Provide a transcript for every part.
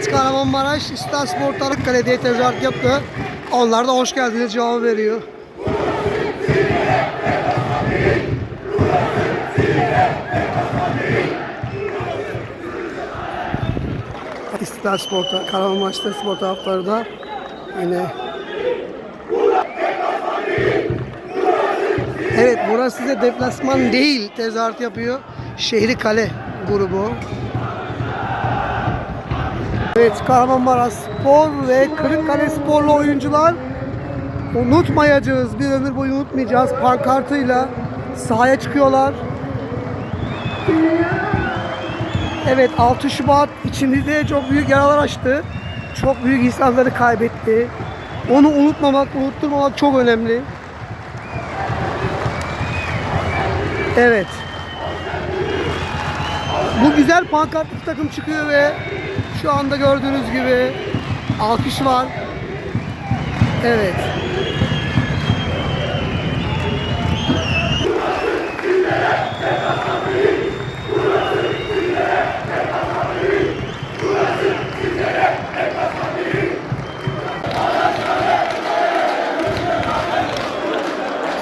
Evet Kahramanmaraş İstanbul Spor Kale diye tezahürat yaptı. Onlar da hoş geldiniz cevabı veriyor. İstiklal Spor'ta, Kahramanmaraş'ta spor taraftarı da yine Evet burası size deplasman değil tezahürat yapıyor. Şehri Kale grubu. Evet Kahramanmaraş Spor ve Kırıkkale Sporlu oyuncular unutmayacağız. Bir ömür boyu unutmayacağız. Pankartıyla sahaya çıkıyorlar. Evet 6 Şubat içimizde çok büyük yaralar açtı. Çok büyük insanları kaybetti. Onu unutmamak, unutturmamak çok önemli. Evet. Bu güzel pankartlı takım çıkıyor ve şu anda gördüğünüz gibi alkış var. Evet.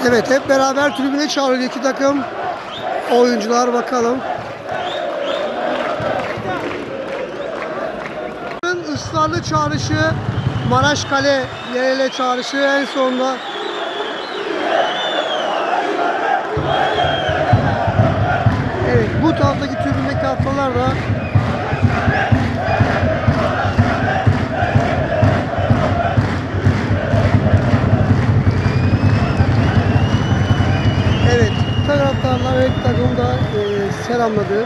Evet hep beraber tribüne çağırıyor iki takım. Oyuncular bakalım. Israrlı çağrışı Maraş Kale yerele çağrışı en sonunda Evet bu taraftaki tribündeki haftalar da Evet taraftarlar ve takım da e, selamladı.